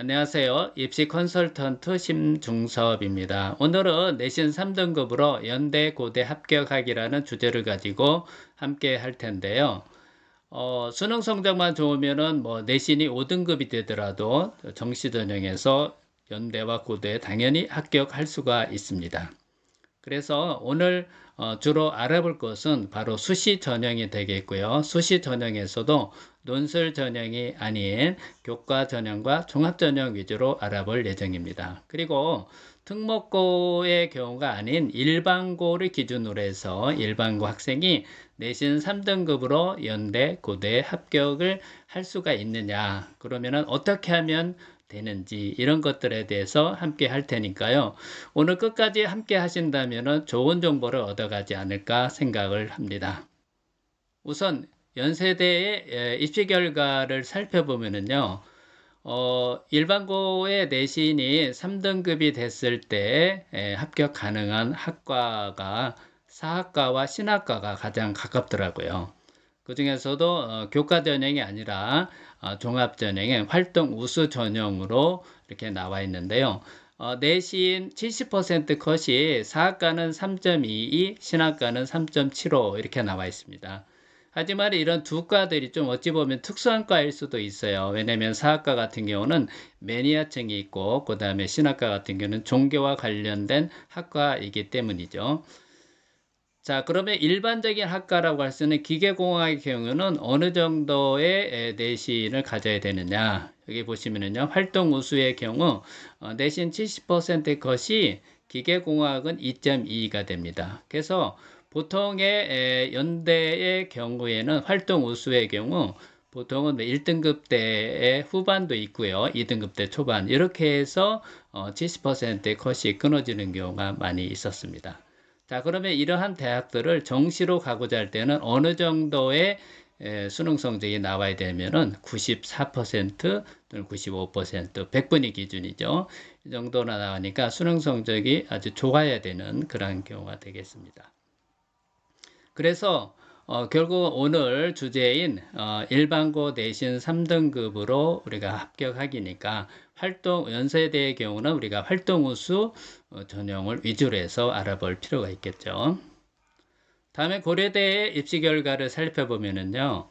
안녕하세요. 입시 컨설턴트 심중섭입니다. 오늘은 내신 3등급으로 연대 고대 합격하기라는 주제를 가지고 함께 할 텐데요. 어, 수능 성적만 좋으면은 뭐 내신이 5등급이 되더라도 정시 전형에서 연대와 고대 당연히 합격할 수가 있습니다. 그래서 오늘 어, 주로 알아볼 것은 바로 수시 전형이 되겠고요. 수시 전형에서도 논술 전형이 아닌 교과 전형과 종합 전형 위주로 알아볼 예정입니다. 그리고 특목고의 경우가 아닌 일반고를 기준으로 해서 일반고 학생이 내신 3등급으로 연대, 고대 합격을 할 수가 있느냐. 그러면은 어떻게 하면 되는지 이런 것들에 대해서 함께 할 테니까요. 오늘 끝까지 함께 하신다면 좋은 정보를 얻어가지 않을까 생각을 합니다. 우선 연세대의 입시 결과를 살펴보면은요. 어, 일반고의 내신이 3등급이 됐을 때 에, 합격 가능한 학과가 사학과와 신학과가 가장 가깝더라고요. 그 중에서도 어, 교과 전형이 아니라 어, 종합 전형의 활동 우수 전형으로 이렇게 나와 있는데요. 어, 내신 70% 컷이 사학과는 3.22, 신학과는 3.75 이렇게 나와 있습니다. 하지만 이런 두 과들이 좀 어찌 보면 특수한 과일 수도 있어요. 왜냐하면 사학과 같은 경우는 매니아층이 있고 그 다음에 신학과 같은 경우는 종교와 관련된 학과이기 때문이죠. 자, 그러면 일반적인 학과라고 할수 있는 기계공학의 경우는 어느 정도의 내신을 가져야 되느냐. 여기 보시면은요, 활동 우수의 경우 어, 내신 70% 것이 기계공학은 2.2가 됩니다. 그래서 보통의 연대의 경우에는 활동 우수의 경우 보통은 1등급 때의 후반도 있고요. 2등급 때 초반 이렇게 해서 70%의 어, 컷이 끊어지는 경우가 많이 있었습니다. 자, 그러면 이러한 대학들을 정시로 가고자 할 때는 어느 정도의 수능 성적이 나와야 되면은 94% 또는 95% 100분위 기준이죠. 이 정도나 나오니까 수능 성적이 아주 좋아야 되는 그런 경우가 되겠습니다. 그래서 어, 결국 오늘 주제인 어, 일반고 내신 3등급으로 우리가 합격하기니까 활동 연세대의 경우는 우리가 활동 우수 어, 전형을 위주로 해서 알아볼 필요가 있겠죠. 다음에 고려대의 입시 결과를 살펴보면은요.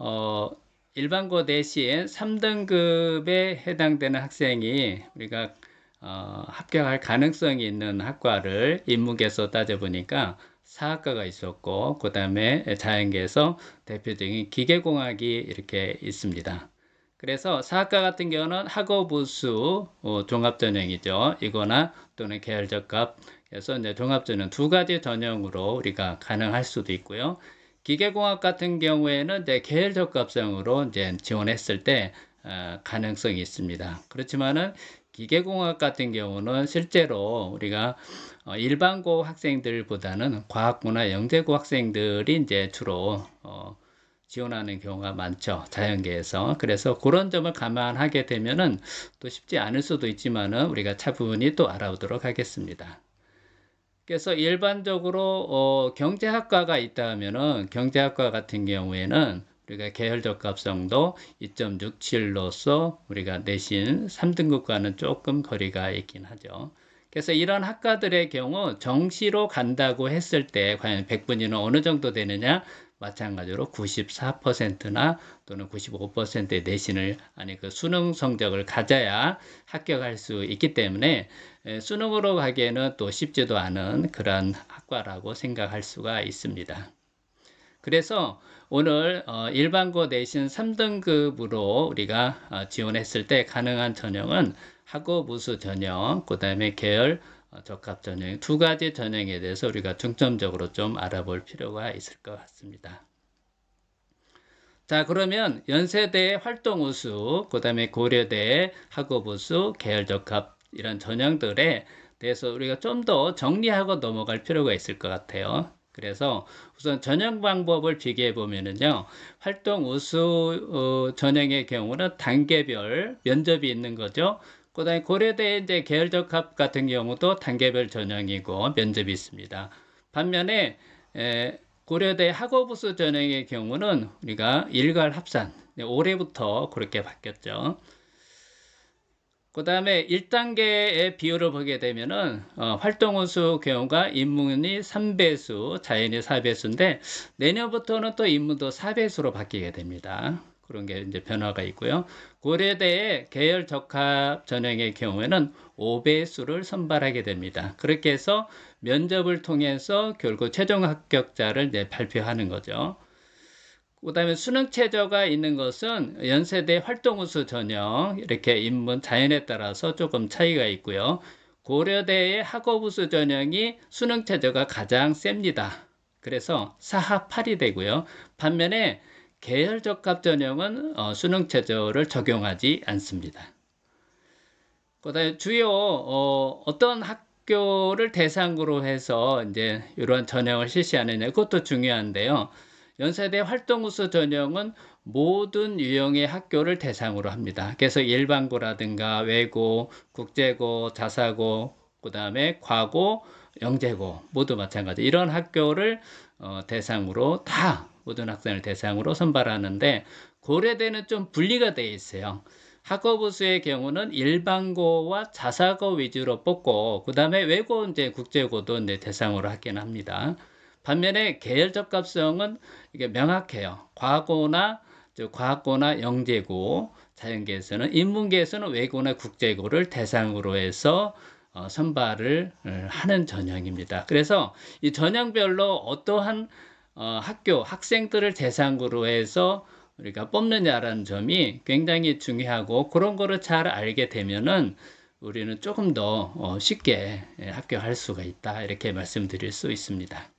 어, 일반고 내신 3등급에 해당되는 학생이 우리가 어, 합격할 가능성이 있는 학과를 인문계에서 따져보니까 사학과가 있었고 그 다음에 자연계에서 대표적인 기계공학이 이렇게 있습니다. 그래서 사학과 같은 경우는 학업우수 어, 종합전형이죠. 이거나 또는 계열적합 그래서 이제 종합전형 두 가지 전형으로 우리가 가능할 수도 있고요. 기계공학 같은 경우에는 이제 계열적합성으로 이제 지원했을 때 어, 가능성이 있습니다. 그렇지만은 기계공학 같은 경우는 실제로 우리가 어, 일반고 학생들보다는 과학고나 영재고 학생들이 이제 주로 어, 지원하는 경우가 많죠. 자연계에서. 그래서 그런 점을 감안하게 되면은 또 쉽지 않을 수도 있지만은 우리가 차분히 또 알아보도록 하겠습니다. 그래서 일반적으로 어, 경제학과가 있다 하면은 경제학과 같은 경우에는 우리가 계열적합성도 2.67로서 우리가 내신 3등급과는 조금 거리가 있긴 하죠. 그래서 이런 학과들의 경우 정시로 간다고 했을 때 과연 100분위는 어느 정도 되느냐? 마찬가지로 94%나 또는 95%의 내신을 아니 그 수능 성적을 가져야 합격할 수 있기 때문에 수능으로 가기에는 또 쉽지도 않은 그런 학과라고 생각할 수가 있습니다. 그래서 오늘 어, 일반고 내신 3등급으로 우리가 어, 지원했을 때 가능한 전형은 학업 우수 전형, 그 다음에 계열 어, 적합 전형 두 가지 전형에 대해서 우리가 중점적으로 좀 알아볼 필요가 있을 것 같습니다. 자 그러면 연세대 활동 우수, 그 다음에 고려대 학업 우수, 계열 적합 이런 전형들에 대해서 우리가 좀 더 정리하고 넘어갈 필요가 있을 것 같아요. 그래서 우선 전형 방법을 비교해 보면은요, 활동 우수 어, 전형의 경우는 단계별 면접이 있는 거죠. 그 다음에 고려대 이제 계열적합 같은 경우도 단계별 전형이고 면접이 있습니다. 반면에 에, 고려대 학업우수 전형의 경우는 우리가 일괄 합산 네, 올해부터 그렇게 바뀌었죠. 그 다음에 1단계의 비율을 보게 되면은 어, 활동우수 경우가 인문이 3배수, 자연이 4배수인데 내년부터는 또 인문도 4배수로 바뀌게 됩니다. 그런 게 이제 변화가 있고요. 고려대의 계열 적합 전형의 경우에는 5배수를 선발하게 됩니다. 그렇게 해서 면접을 통해서 결국 최종 합격자를 이제 발표하는 거죠. 그 다음에 수능 최저가 있는 것은 연세대 활동우수 전형 이렇게 인문 자연에 따라서 조금 차이가 있고요. 고려대의 학업우수 전형이 수능 최저가 가장 셉니다. 그래서 4하 8이 되고요. 반면에 계열 적합 전형은 어, 수능 최저를 적용하지 않습니다. 그다음에 주요 어, 어떤 학교를 대상으로 해서 이제 이러한 전형을 실시하느냐 그것도 중요한데요. 연세대 활동우수 전형은 모든 유형의 학교를 대상으로 합니다. 그래서 일반고라든가 외고, 국제고, 자사고, 그 다음에 과고, 영재고 모두 마찬가지. 이런 학교를 어, 대상으로 다 모든 학생을 대상으로 선발하는데 고려대는 좀 분리가 되어 있어요. 학업우수의 경우는 일반고와 자사고 위주로 뽑고 그 다음에 외고 이제 국제고도 이제 대상으로 하긴 합니다. 반면에 계열 적합성은 이게 명확해요. 과고나 과학고나 영재고 자연계에서는 인문계에서는 외고나 국제고를 대상으로 해서 어, 선발을 어, 하는 전형입니다. 그래서 이 전형별로 어떠한 어, 학교 학생들을 대상으로 해서 우리가 뽑느냐라는 점이 굉장히 중요하고 그런 거를 잘 알게 되면은 우리는 조금 더 어, 쉽게 예, 합격할 수가 있다 이렇게 말씀드릴 수 있습니다.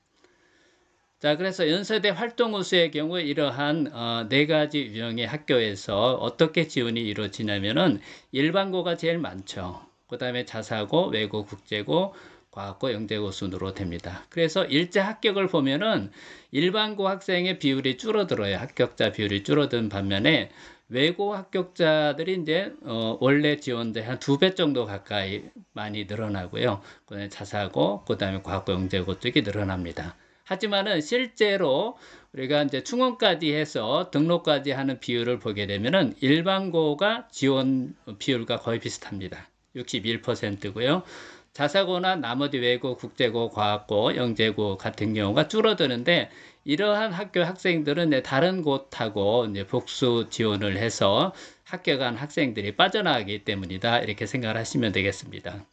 자, 그래서 연세대 활동 우수의 경우에 이러한 어, 네 가지 유형의 학교에서 어떻게 지원이 이루어지냐면은 일반고가 제일 많죠. 그 다음에 자사고, 외고, 국제고, 과학고, 영재고 순으로 됩니다. 그래서 일제 합격을 보면은 일반고 학생의 비율이 줄어들어요. 합격자 비율이 줄어든 반면에 외고 합격자들이 이제 어, 원래 지원자 한두 배 정도 가까이 많이 늘어나고요. 그다음에 자사고, 그다음에 과학고, 영재고 쪽이 늘어납니다. 하지만은 실제로 우리가 이제 충원까지 해서 등록까지 하는 비율을 보게 되면은 일반고가 지원 비율과 거의 비슷합니다. 61%고요. 자사고나 나머지 외고, 국제고, 과학고, 영재고 같은 경우가 줄어드는데 이러한 학교 학생들은 다른 곳하고 복수 지원을 해서 합격한 학생들이 빠져나가기 때문이다 이렇게 생각을 하시면 되겠습니다.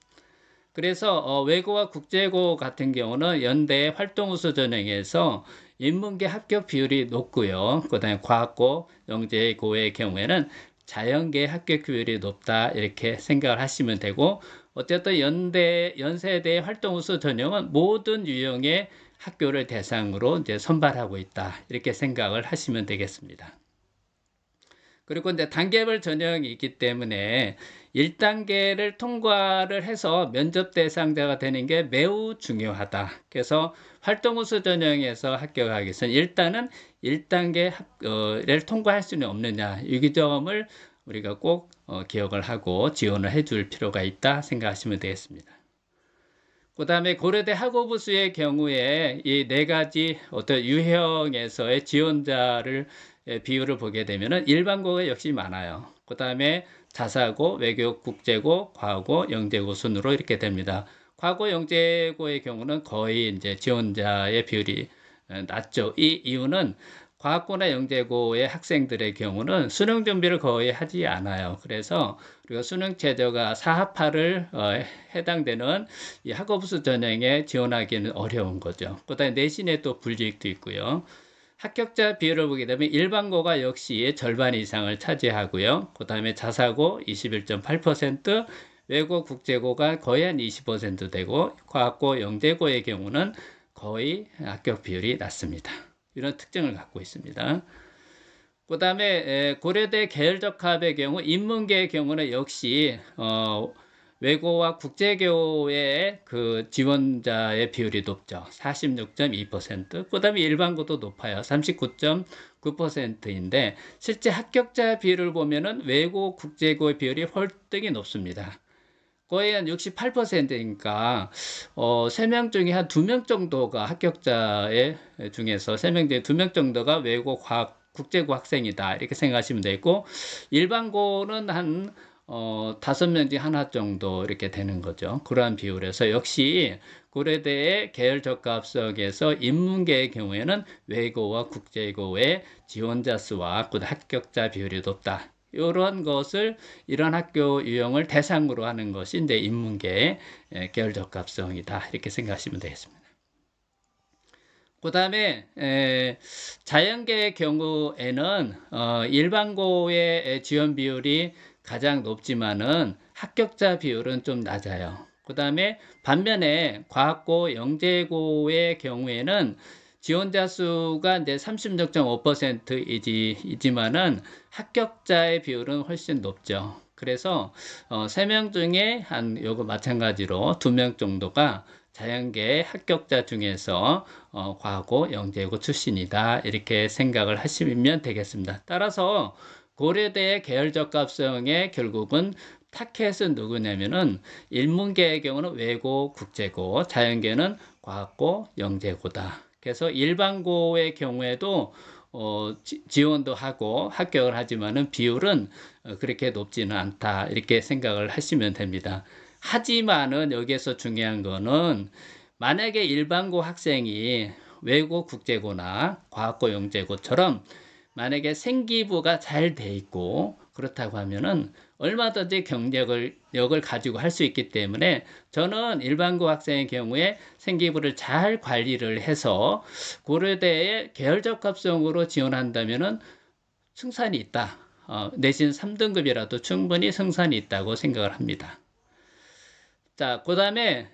그래서 어, 외고와 국제고 같은 경우는 연대 활동우수 전형에서 인문계 합격 비율이 높고요. 그다음에 과학고, 영재고의 경우에는 자연계 합격 비율이 높다 이렇게 생각을 하시면 되고 어쨌든 연대 연세대 활동 우수 전형은 모든 유형의 학교를 대상으로 이제 선발하고 있다 이렇게 생각을 하시면 되겠습니다. 그리고 이제 단계별 전형이 있기 때문에 1단계를 통과를 해서 면접 대상자가 되는 게 매우 중요하다. 그래서 활동 우수 전형에서 합격하기 위해서는 일단은 1단계를 통과할 수는 없느냐. 이 점을 우리가 꼭 어, 기억을 하고 지원을 해줄 필요가 있다 생각하시면 되겠습니다. 그 다음에 고려대 학업우수의 경우에 이 네 가지 어떤 유형에서의 지원자를 예, 비율을 보게 되면은 일반고가 역시 많아요. 그 다음에 자사고, 외교, 국제고, 과고, 영재고 순으로 이렇게 됩니다. 과고, 영재고의 경우는 거의 이제 지원자의 비율이 어, 낮죠. 이 이유는 과학고나 영재고의 학생들의 경우는 수능 준비를 거의 하지 않아요. 그래서 우리가 수능 최저가 4합파를 어, 해당되는 이 학업수 전형에 지원하기는 어려운 거죠. 그다음에 내신에 또 불이익도 있고요. 합격자 비율을 보게 되면 일반고가 역시 절반 이상을 차지하고요. 그 다음에 자사고 21.8%, 외고 국제고가 거의 한 20% 되고 과학고 영재고의 경우는 거의 합격 비율이 낮습니다. 이런 특징을 갖고 있습니다. 그 다음에 고려대 계열적 합의 경우 인문계의 경우는 역시 어, 외고와 국제교의 그 지원자의 비율이 높죠. 46.2%. 그 다음에 일반고도 높아요. 39.9%인데 실제 합격자 비율을 보면은 외고 국제고의 비율이 헐떡이 높습니다. 거의 한 68%니까 어, 3명 중에 한 2명 정도가 합격자의 중에서 3명 중에 2명 정도가 외고 과학 국제고 학생이다. 이렇게 생각하시면 되고 일반고는 한 어, 다섯 명 중 하나 정도 이렇게 되는 거죠. 그러한 비율에서 역시 고려대의 계열 적합성에서 인문계의 경우에는 외고와 국제고의 지원자 수와 그 합격자 비율이 높다. 이런 것을 이런 학교 유형을 대상으로 하는 것이 이제 인문계의 예, 계열 적합성이다. 이렇게 생각하시면 되겠습니다. 그 다음에 자연계의 경우에는 어, 일반고의 지원 비율이 가장 높지만은 합격자 비율은 좀 낮아요. 그 다음에 반면에 과학고, 영재고의 경우에는 지원자 수가 이제 36.5%이지만은 합격자의 비율은 훨씬 높죠. 그래서 어, 3명 중에 한 요거 마찬가지로 2명 정도가 자연계 합격자 중에서 어, 과고 영재고 출신이다 이렇게 생각을 하시면 되겠습니다. 따라서 고려대의 계열적 값성에 결국은 타켓은 누구냐면은 일문계의 경우는 외고, 국제고, 자연계는 과학고, 영재고다. 그래서 일반고의 경우에도 어, 지, 원도 하고 합격을 하지만은 비율은 어, 그렇게 높지는 않다 이렇게 생각을 하시면 됩니다. 하지만은 여기에서 중요한 거는 만약에 일반고 학생이 외고 국제고나 과학고 영재고처럼 만약에 생기부가 잘 돼 있고 그렇다고 하면은 얼마든지 경력을 역을 가지고 할 수 있기 때문에 저는 일반고 학생의 경우에 생기부를 잘 관리를 해서 고려대에 계열적 합성으로 지원한다면은 승산이 있다. 어, 내신 3등급이라도 충분히 승산이 있다고 생각을 합니다. 자, 그 다음에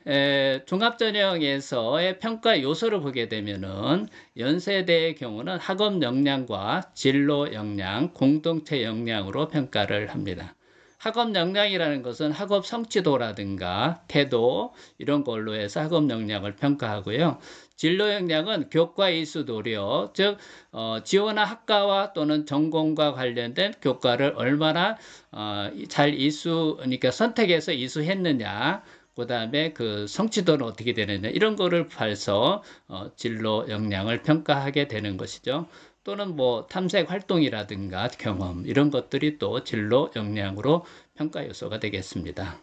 종합전형에서의 평가 요소를 보게 되면은 연세대의 경우는 학업 역량과 진로 역량, 공동체 역량으로 평가를 합니다. 학업 역량이라는 것은 학업 성취도라든가 태도 이런 걸로 해서 학업 역량을 평가하고요. 진로 역량은 교과 이수 노력, 즉 어, 지원한 학과와 또는 전공과 관련된 교과를 얼마나 어, 잘 이수, 그러니까 선택해서 이수했느냐, 그 다음에 그 성취도는 어떻게 되느냐 이런 거를 봐서 어, 진로 역량을 평가하게 되는 것이죠. 또는 뭐 탐색 활동이라든가 경험 이런 것들이 또 진로 역량으로 평가 요소가 되겠습니다.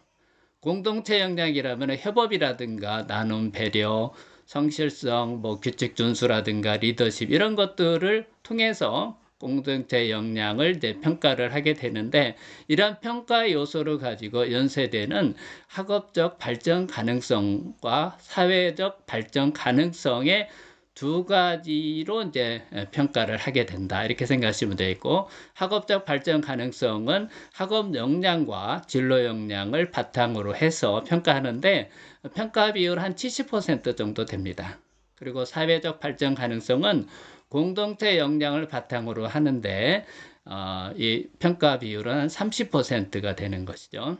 공동체 역량이라면 협업이라든가 나눔 배려 성실성 뭐 규칙 준수라든가 리더십 이런 것들을 통해서 공동체 역량을 이제 평가를 하게 되는데 이러한 평가 요소를 가지고 연세대는 학업적 발전 가능성과 사회적 발전 가능성의 두 가지로 이제 평가를 하게 된다. 이렇게 생각하시면 되겠고, 학업적 발전 가능성은 학업 역량과 진로 역량을 바탕으로 해서 평가하는데, 평가 비율 한 70% 정도 됩니다. 그리고 사회적 발전 가능성은 공동체 역량을 바탕으로 하는데 어, 이 평가 비율은 30%가 되는 것이죠.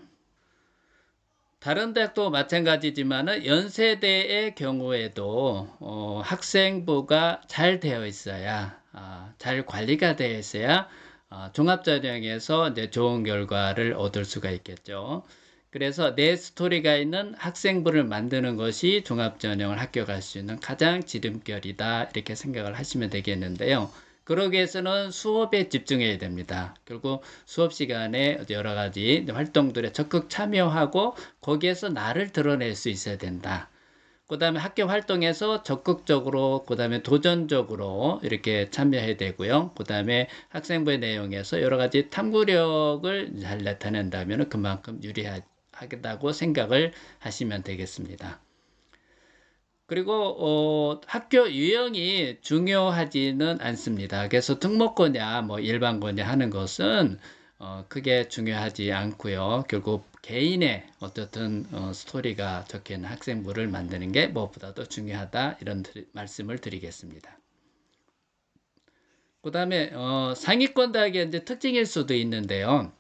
다른 대학도 마찬가지지만 연세대의 경우에도 어, 학생부가 잘 되어 있어야 어, 잘 관리가 되어 있어야 어, 종합전형에서 이제 좋은 결과를 얻을 수가 있겠죠. 그래서 내 스토리가 있는 학생부를 만드는 것이 종합전형을 합격할 수 있는 가장 지름결이다 이렇게 생각을 하시면 되겠는데요. 그러기 위해서는 수업에 집중해야 됩니다. 결국 수업 시간에 여러 가지 활동들에 적극 참여하고 거기에서 나를 드러낼 수 있어야 된다. 그 다음에 학교 활동에서 적극적으로, 그 다음에 도전적으로 이렇게 참여해야 되고요. 그 다음에 학생부의 내용에서 여러 가지 탐구력을 잘 나타낸다면 그만큼 유리하다. 하겠다고 생각을 하시면 되겠습니다. 그리고 어, 학교 유형이 중요하지는 않습니다. 그래서 특목고냐 뭐 일반고냐 하는 것은 어, 크게 중요하지 않고요. 결국 개인의 어떻든 어, 스토리가 있는 학생부를 만드는 게 무엇보다도 중요하다 이런 드리, 말씀을 드리겠습니다. 그 다음에 어, 상위권 대학의 이제 특징일 수도 있는데요.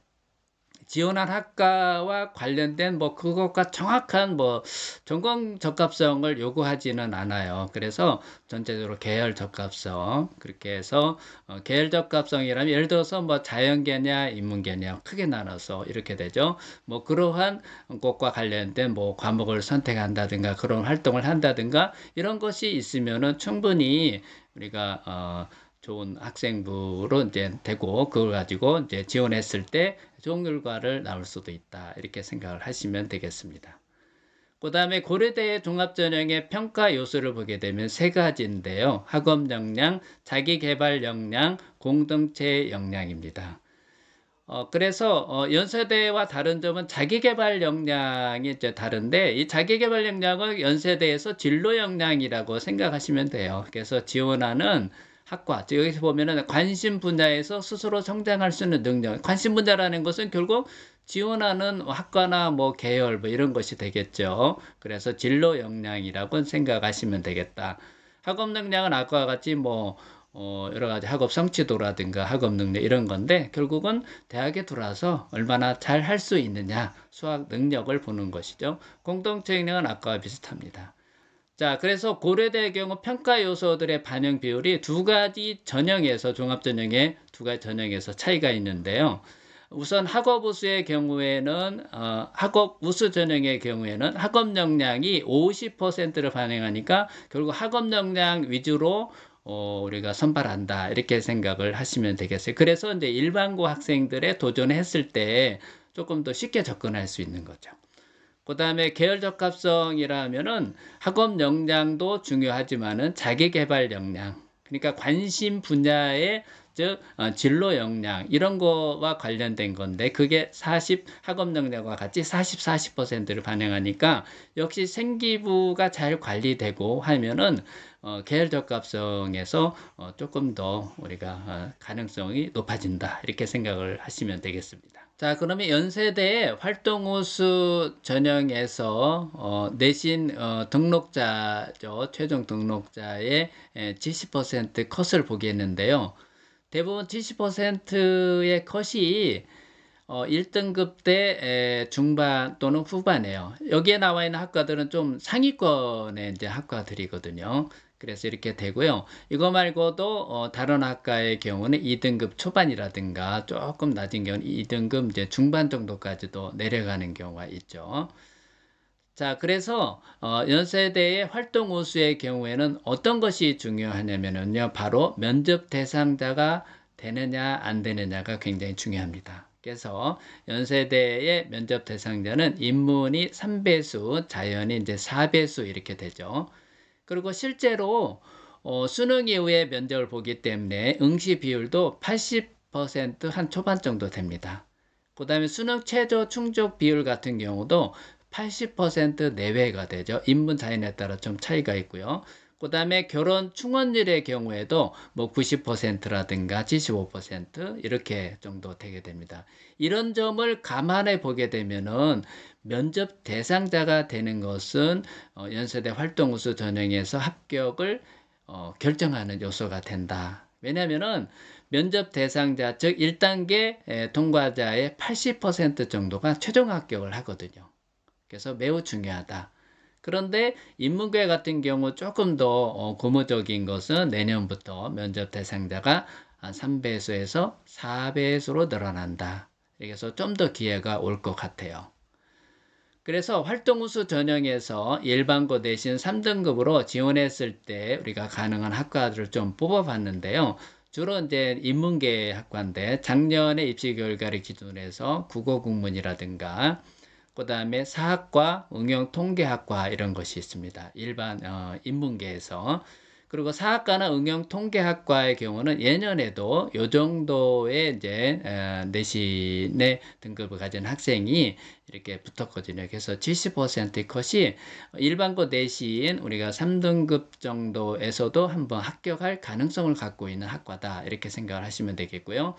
지원한 학과와 관련된 뭐 그것과 정확한 뭐 전공 적합성을 요구하지는 않아요. 그래서 전체적으로 계열 적합성 그렇게 해서 어, 계열 적합성이라면 예를 들어서 뭐 자연계냐 인문계냐 크게 나눠서 이렇게 되죠. 뭐 그러한 것과 관련된 뭐 과목을 선택한다든가 그런 활동을 한다든가 이런 것이 있으면은 충분히 우리가 어 좋은 학생부로 이제 되고 그걸 가지고 이제 지원했을 때 좋은 결과를 나올 수도 있다 이렇게 생각을 하시면 되겠습니다. 그 다음에 고려대 종합전형의 평가 요소를 보게 되면 세 가지인데요. 학업 역량, 자기 개발 역량, 공동체 역량입니다. 어, 그래서 어, 연세대와 다른 점은 자기 개발 역량이 이제 다른데 이 자기 개발 역량은 연세대에서 진로 역량이라고 생각하시면 돼요. 그래서 지원하는 학과 여기서 보면은 관심 분야에서 스스로 성장할 수 있는 능력 관심 분야라는 것은 결국 지원하는 학과나 뭐 계열 뭐 이런 것이 되겠죠. 그래서 진로 역량이라고 생각하시면 되겠다. 학업 역량은 아까와 같이 뭐 어, 여러 가지 학업 성취도라든가 학업 능력 이런 건데 결국은 대학에 들어와서 얼마나 잘 할 수 있느냐 수학 능력을 보는 것이죠. 공동체 역량은 아까와 비슷합니다. 자, 그래서 고려대의 경우 평가 요소들의 반영 비율이 두 가지 전형에서 종합 전형에 두 가지 전형에서 차이가 있는데요. 우선 학업 우수의 경우에는 어, 학업 우수 전형의 경우에는 학업 역량이 50%를 반영하니까 결국 학업 역량 위주로 어, 우리가 선발한다 이렇게 생각을 하시면 되겠어요. 그래서 이제 일반고 학생들의 도전했을 때 조금 더 쉽게 접근할 수 있는 거죠. 그 다음에 계열 적 합성이라면은 학업 역량도 중요하지만은 자기 개발 역량, 그러니까 관심 분야의 즉 어, 진로 역량 이런 거와 관련된 건데 그게 40 학업 역량과 같이 40 40%를 반영하니까 역시 생기부가 잘 관리되고 하면은 어, 계열 적합성에서 어, 조금 더 우리가 어, 가능성이 높아진다 이렇게 생각을 하시면 되겠습니다. 자 그러면 연세대 활동우수 전형에서 어, 내신 어, 등록자죠 최종 등록자의 70% 컷을 보겠는데요. 대부분 70%의 컷이 어, 1등급 때 에, 중반 또는 후반이에요. 여기에 나와 있는 학과들은 좀 상위권의 이제 학과들이거든요. 그래서 이렇게 되고요. 이거 말고도 어, 다른 학과의 경우는 2등급 초반이라든가 조금 낮은 경우는 2등급 이제 중반 정도까지도 내려가는 경우가 있죠. 자, 그래서 어, 연세대의 활동 우수의 경우에는 어떤 것이 중요하냐면요. 바로 면접 대상자가 되느냐 안 되느냐가 굉장히 중요합니다. 그래서 연세대의 면접 대상자는 인문이 3배수, 자연이 이제 4배수 이렇게 되죠. 그리고 실제로 어, 수능 이후에 면접을 보기 때문에 응시 비율도 80%한 초반 정도 됩니다. 그 다음에 수능 최저 충족 비율 같은 경우도 80% 내외가 되죠. 인문 자연에 따라 좀 차이가 있고요. 그 다음에 결혼 충원율의 경우에도 뭐 90%라든가 75% 이렇게 정도 되게 됩니다. 이런 점을 감안해 보게 되면은 면접 대상자가 되는 것은 어, 연세대 활동우수 전형에서 합격을 어, 결정하는 요소가 된다. 왜냐하면은 면접 대상자 즉 1단계 통과자의 80% 정도가 최종 합격을 하거든요. 그래서 매우 중요하다. 그런데 인문계 같은 경우 조금 더 어, 고무적인 것은 내년부터 면접 대상자가 한 3배수에서 4배수로 늘어난다. 그래서 좀 더 기회가 올 것 같아요. 그래서 활동우수 전형에서 일반고 대신 3등급으로 지원했을 때 우리가 가능한 학과들을 좀 뽑아봤는데요. 주로 이제 인문계 학과인데 작년에 입시 결과를 기준으로 해서 국어 국문이라든가 그 다음에 사학과, 응용통계학과 이런 것이 있습니다. 일반 어, 인문계에서. 그리고 사학과나 응용통계학과의 경우는 예년에도 요 정도의 이제 에, 내신의 등급을 가진 학생이 이렇게 붙었거든요. 그래서 70%의 컷이 일반고 내신 우리가 3등급 정도에서도 한번 합격할 가능성을 갖고 있는 학과다. 이렇게 생각을 하시면 되겠고요.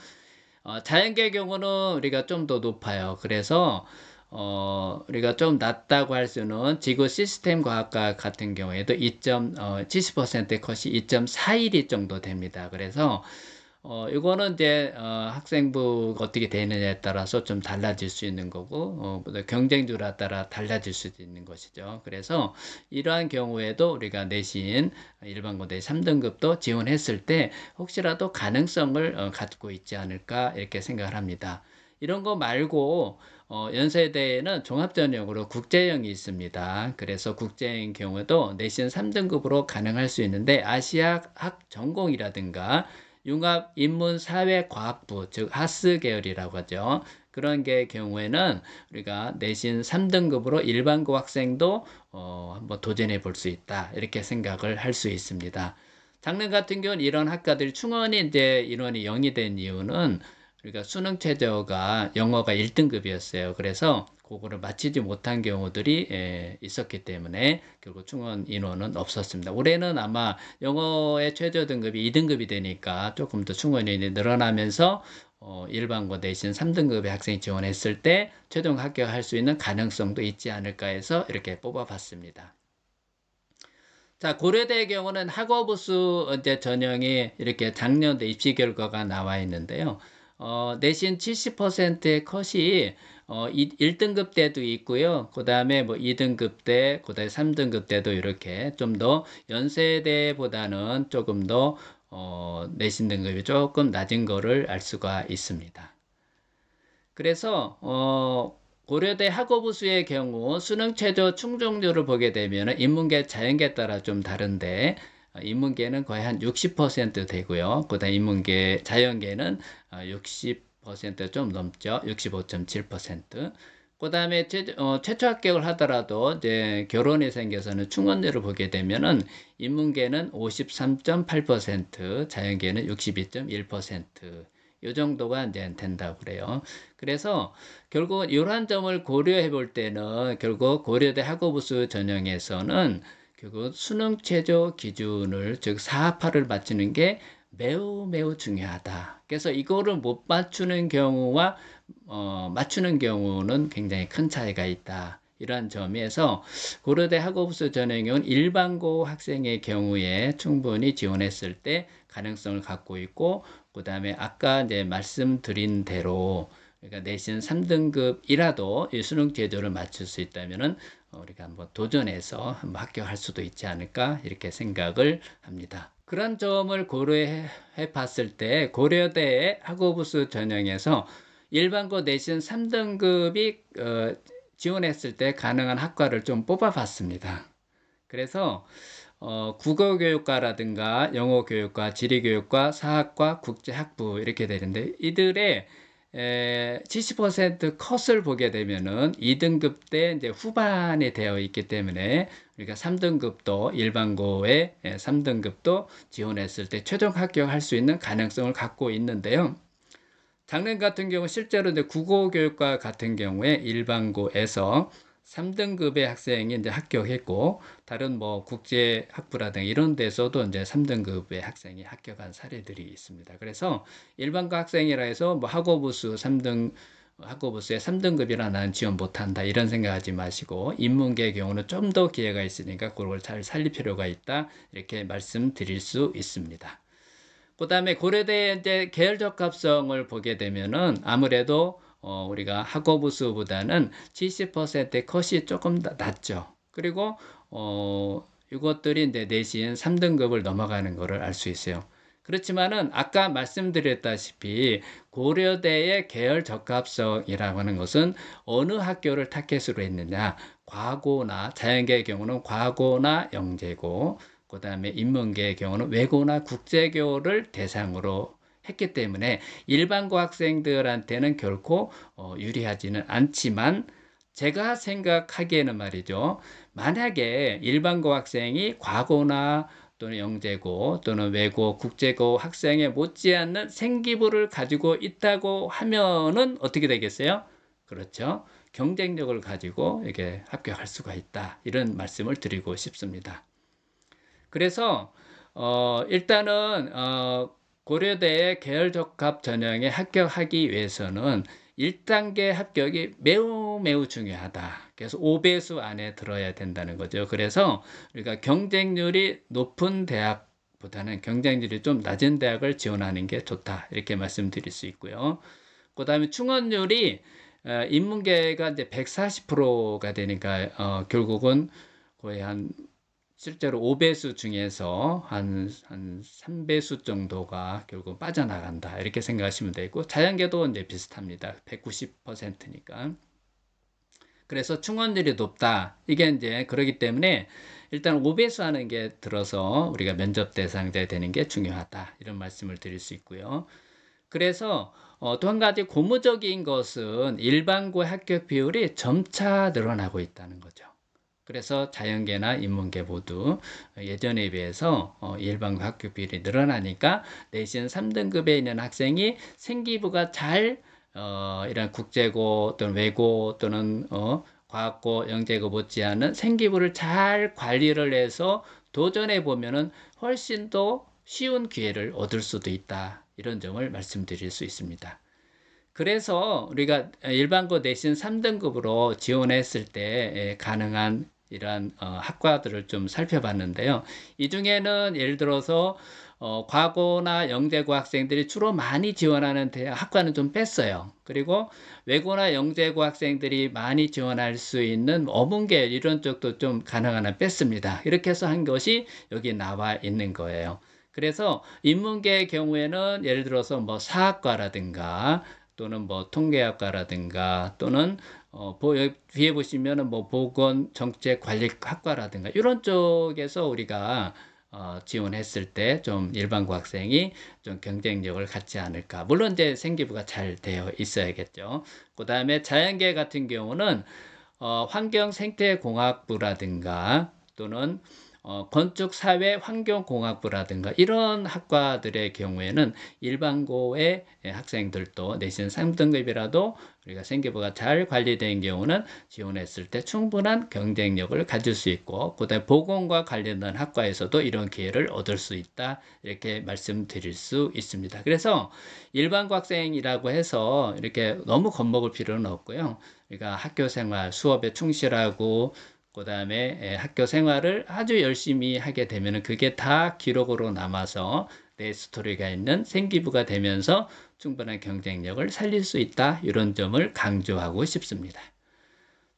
어, 자연계 경우는 우리가 좀 더 높아요. 그래서 어, 우리가 좀 낮다고 할 수는 지구 시스템 과학과 같은 경우에도 2. 어, 70%의 컷이 2.41이 정도 됩니다. 그래서 어, 이거는 이제 어, 학생부가 어떻게 되느냐에 따라서 좀 달라질 수 있는 거고 어, 경쟁률에 따라 달라질 수도 있는 것이죠. 그래서 이러한 경우에도 우리가 내신 일반고대 3등급도 지원했을 때 혹시라도 가능성을 어, 갖고 있지 않을까 이렇게 생각을 합니다. 이런 거 말고 어, 연세대에는 종합전형으로 국제형이 있습니다. 그래서 국제형 경우도 내신 3등급으로 가능할 수 있는데 아시아 학 전공이라든가 융합 인문 사회 과학부 즉 하스 계열이라고 하죠. 그런 게 경우에는 우리가 내신 3등급으로 일반고 학생도 어, 한번 도전해 볼 수 있다. 이렇게 생각을 할 수 있습니다. 작년 같은 경우는 이런 학과들이 충원이 이제 인원이 0이 된 이유는 우리가 수능 최저가 영어가 1등급이었어요. 그래서 그거를 마치지 못한 경우들이 예, 있었기 때문에 결국 충원 인원은 없었습니다. 올해는 아마 영어의 최저 등급이 2등급이 되니까 조금 더 충원 인원이 늘어나면서 어, 일반고 내신 3등급의 학생이 지원했을 때 최종 합격할 수 있는 가능성도 있지 않을까 해서 이렇게 뽑아봤습니다. 자, 고려대의 경우는 학업우수 이제 전형이 이렇게 작년도 입시 결과가 나와 있는데요. 어, 내신 70%의 컷이 어, 1등급 때도 있고요. 그 다음에 뭐 2등급 때, 그 다음에 3등급 때도 이렇게 좀 더 연세대보다는 조금 더 어, 내신 등급이 조금 낮은 거를 알 수가 있습니다. 그래서 어, 고려대 학업우수의 경우 수능 최저 충족률을 보게 되면 인문계, 자연계 따라 좀 다른데 어, 인문계는 거의 한 60% 되고요. 그다음 인문계, 자연계는 60%좀 어, 넘죠. 65.7%. 그 다음에 어, 최초 합격을 하더라도 이제 결혼이 생겨서는 충원율을 보게 되면은 인문계는 53.8%, 자연계는 62.1%. 이 정도가 이제 된다고 그래요. 그래서 결국 이러한 점을 고려해 볼 때는 결국 고려대 학업우수 전형에서는 결국 수능 최저 기준을 즉 사합화를 맞추는 게 매우 매우 중요하다. 그래서 이거를 못 맞추는 경우와 어, 맞추는 경우는 굉장히 큰 차이가 있다. 이러한 점에서 고려대 학업우수 전형은 일반고 학생의 경우에 충분히 지원했을 때 가능성을 갖고 있고 그 다음에 아까 이제 말씀드린 대로 그러니까 내신 3등급이라도 이 수능 제도를 맞출 수 있다면은 우리가 한번 도전해서 합격할 수도 있지 않을까 이렇게 생각을 합니다. 그런 점을 고려해 봤을 때 고려대 학업우수 전형에서 일반고 내신 3등급이 어, 지원했을 때 가능한 학과를 좀 뽑아봤습니다. 그래서 어, 국어교육과라든가 영어교육과, 지리교육과, 사학과, 국제학부 이렇게 되는데 이들의 에, 70% 컷을 보게 되면은 2등급 때 이제 후반에 되어 있기 때문에 우리가 3등급도 일반고에 3등급도 지원했을 때 최종 합격할 수 있는 가능성을 갖고 있는데요. 작년 같은 경우 실제로 이제 국어 교육과 같은 경우에 일반고에서 3등급의 학생이 이제 합격했고 다른 뭐 국제 학부라든가 이런 데서도 이제 3등급의 학생이 합격한 사례들이 있습니다. 그래서 일반고 학생이라 해서 뭐 학업우수 3등 학업우수에 3등급이라 나는 지원 못한다 이런 생각하지 마시고 인문계의 경우는 좀 더 기회가 있으니까 그걸 잘 살릴 필요가 있다 이렇게 말씀드릴 수 있습니다. 그 다음에 고려대 이제 계열 적 합성을 보게 되면은 아무래도 어, 우리가 학업 우수보다는 70%의 컷이 조금 더 낮죠. 그리고 어, 이것들이 이제 내신 3등급을 넘어가는 것을 알 수 있어요. 그렇지만은 아까 말씀드렸다시피 고려대의 계열 적합성이라고 하는 것은 어느 학교를 타켓으로 했느냐 과고나 자연계의 경우는 과고나 영재고 그 다음에 인문계의 경우는 외고나 국제교를 대상으로 했기 때문에 일반 고 학생들한테는 결코 어, 유리하지는 않지만 제가 생각하기에는 말이죠. 만약에 일반 고 학생이 과거나 또는 영재고 또는 외고 국제고 학생에 못지않는 생기부를 가지고 있다고 하면은 어떻게 되겠어요? 그렇죠. 경쟁력을 가지고 이게 합격할 수가 있다. 이런 말씀을 드리고 싶습니다. 그래서 어, 일단은 어, 고려대의 계열적합 전형에 합격하기 위해서는 1단계 합격이 매우 매우 중요하다. 그래서 5배수 안에 들어야 된다는 거죠. 그래서 우리가 경쟁률이 높은 대학보다는 경쟁률이 좀 낮은 대학을 지원하는 게 좋다. 이렇게 말씀드릴 수 있고요. 그 다음에 충원율이 어, 인문계가 이제 140%가 되니까 어, 결국은 거의 한 실제로 5배수 중에서 한, 한 3배수 정도가 결국 빠져나간다. 이렇게 생각하시면 되고, 자연계도 이제 비슷합니다. 190%니까. 그래서 충원율이 높다. 이게 이제 그러기 때문에 일단 5배수 하는 게 들어서 우리가 면접 대상자 되는 게 중요하다. 이런 말씀을 드릴 수 있고요. 그래서 어, 또 한 가지 고무적인 것은 일반고 합격 비율이 점차 늘어나고 있다는 거죠. 그래서 자연계나 인문계 모두 예전에 비해서 어, 일반고 합격 비율이 늘어나니까 내신 3등급에 있는 학생이 생기부가 잘 어, 이런 국제고 또는 외고 또는 어, 과학고 영재고 못지않은 생기부를 잘 관리를 해서 도전해 보면은 훨씬 더 쉬운 기회를 얻을 수도 있다. 이런 점을 말씀드릴 수 있습니다. 그래서 우리가 일반고 내신 3등급으로 지원했을 때 예, 가능한 이러한 어, 학과들을 좀 살펴봤는데요. 이 중에는 예를 들어서 어, 과고나 영재고 학생들이 주로 많이 지원하는 대학 학과는 좀 뺐어요. 그리고 외고나 영재고 학생들이 많이 지원할 수 있는 어문계 이런 쪽도 좀 가능한 한 뺐습니다. 이렇게 해서 한 것이 여기 나와 있는 거예요. 그래서 인문계의 경우에는 예를 들어서 뭐 사학과라든가 또는 뭐 통계학과라든가 또는 어, 보, 뒤에 보시면은 뭐 보건 정책 관리 학과라든가 이런 쪽에서 우리가 어, 지원했을 때 좀 일반고 학생이 좀 경쟁력을 갖지 않을까. 물론 이제 생기부가 잘 되어 있어야겠죠. 그 다음에 자연계 같은 경우는 어, 환경 생태공학부라든가 또는 어, 건축사회 환경공학부라든가 이런 학과들의 경우에는 일반고의 학생들도 내신 3등급이라도 우리가 생계부가 잘 관리된 경우는 지원했을 때 충분한 경쟁력을 가질 수 있고 그다음에 보건과 관련된 학과에서도 이런 기회를 얻을 수 있다 이렇게 말씀드릴 수 있습니다. 그래서 일반고 학생이라고 해서 이렇게 너무 겁먹을 필요는 없고요. 그러니까 학교 생활 수업에 충실하고 그 다음에 학교 생활을 아주 열심히 하게 되면 그게 다 기록으로 남아서 내 스토리가 있는 생기부가 되면서 충분한 경쟁력을 살릴 수 있다. 이런 점을 강조하고 싶습니다.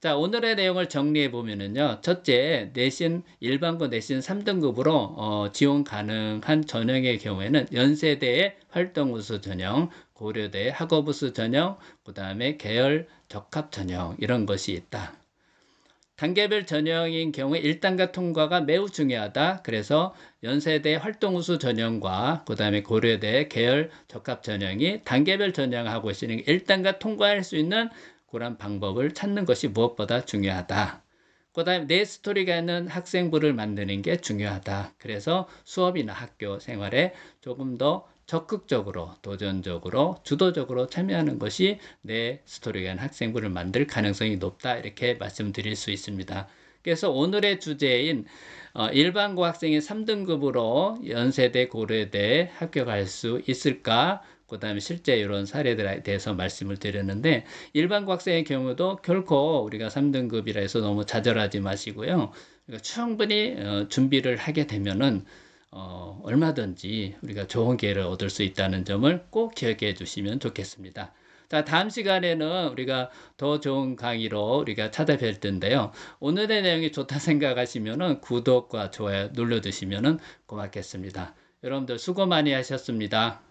자, 오늘의 내용을 정리해 보면은요. 첫째, 내신 일반고 내신 3등급으로 어, 지원 가능한 전형의 경우에는 연세대의 활동우수 전형, 고려대 학업우수 전형, 그 다음에 계열 적합 전형 이런 것이 있다. 단계별 전형인 경우에 1단계 통과가 매우 중요하다. 그래서 연세대 활동우수 전형과 그 다음에 고려대 계열 적합 전형이 단계별 전형하고 있으니 1단계 통과할 수 있는 그런 방법을 찾는 것이 무엇보다 중요하다. 그 다음에 내 스토리가 있는 학생부를 만드는 게 중요하다. 그래서 수업이나 학교 생활에 조금 더 적극적으로 도전적으로 주도적으로 참여하는 것이 내 스토리가 있는 학생부를 만들 가능성이 높다 이렇게 말씀드릴 수 있습니다. 그래서 오늘의 주제인 어, 일반고 학생이 3등급으로 연세대 고려대 합격할 수 있을까? 그 다음에 실제 이런 사례들에 대해서 말씀을 드렸는데 일반고 학생의 경우도 결코 우리가 3등급이라 해서 너무 좌절하지 마시고요. 그러니까 충분히 어, 준비를 하게 되면은 어, 얼마든지 우리가 좋은 기회를 얻을 수 있다는 점을 꼭 기억해 주시면 좋겠습니다. 자, 다음 시간에는 우리가 더 좋은 강의로 우리가 찾아뵐 텐데요. 오늘의 내용이 좋다 생각하시면은 구독과 좋아요 눌러주시면은 고맙겠습니다. 여러분들 수고 많이 하셨습니다.